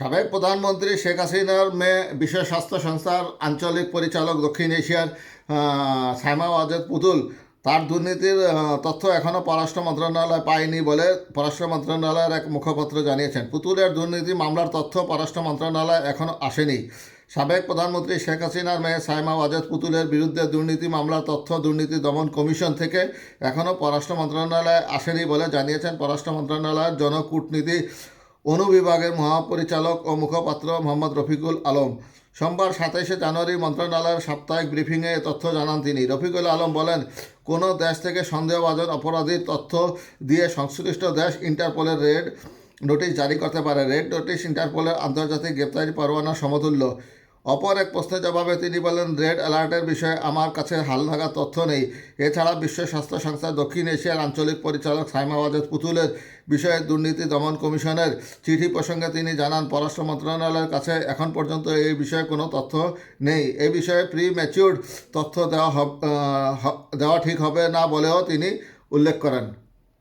সাবেক প্রধানমন্ত্রী শেখ হাসিনার মেয়ে বিশ্ব স্বাস্থ্য সংস্থার আঞ্চলিক পরিচালক দক্ষিণ এশিয়ার সাইমা ওয়াজেদ পুতুল। তার দুর্নীতির তথ্য এখনও পররাষ্ট্র মন্ত্রণালয় পায়নি বলে পররাষ্ট্র মন্ত্রণালয়ের এক মুখপাত্র জানিয়েছেন। পুতুলের দুর্নীতি মামলার তথ্য পররাষ্ট্র মন্ত্রণালয় এখনও আসেনি। সাবেক প্রধানমন্ত্রী শেখ হাসিনার মেয়ে সাইমা ওয়াজেদ পুতুলের বিরুদ্ধে দুর্নীতি মামলার তথ্য দুর্নীতি দমন কমিশন থেকে এখনও পররাষ্ট্র মন্ত্রণালয়ে আসেনি বলে জানিয়েছেন পররাষ্ট্র মন্ত্রণালয়ের জনকূটনীতি অনুবিভাগের মহাপরিচালক ও মুখপাত্র মোহাম্মদ রফিকুল আলম। সোমবার সাতাইশে জানুয়ারি মন্ত্রণালয়ের সাপ্তাহিক ব্রিফিংয়ে তথ্য জানান তিনি। রফিকুল আলম বলেন, কোনো দেশ থেকে সন্দেহভাজন অপরাধীর তথ্য দিয়ে সংশ্লিষ্ট দেশ ইন্টারপোলের রেড নোটিশ জারি করতে পারে। রেড নোটিশ ইন্টারপোলের আন্তর্জাতিক গ্রেপ্তারি পরোয়ানা সমতুল্য। অপর এক প্রশ্নের জবাবে তিনি বলেন, রেড অ্যালার্টের বিষয়ে আমার কাছে হালনাগা তথ্য নেই। এছাড়া বিশ্ব স্বাস্থ্য সংস্থা দক্ষিণ এশিয়ার আঞ্চলিক পরিচালক সাইমা ওয়াজেদ পুতুলের বিষয়ে দুর্নীতি দমন কমিশনের চিঠি প্রসঙ্গে তিনি জানান, পররাষ্ট্র মন্ত্রণালয়ের কাছে এখন পর্যন্ত এই বিষয়ে কোনো তথ্য নেই। এ বিষয়ে প্রি ম্যাচিউর্ড তথ্য দেওয়া দেওয়া ঠিক হবে না বলেও তিনি উল্লেখ করেন।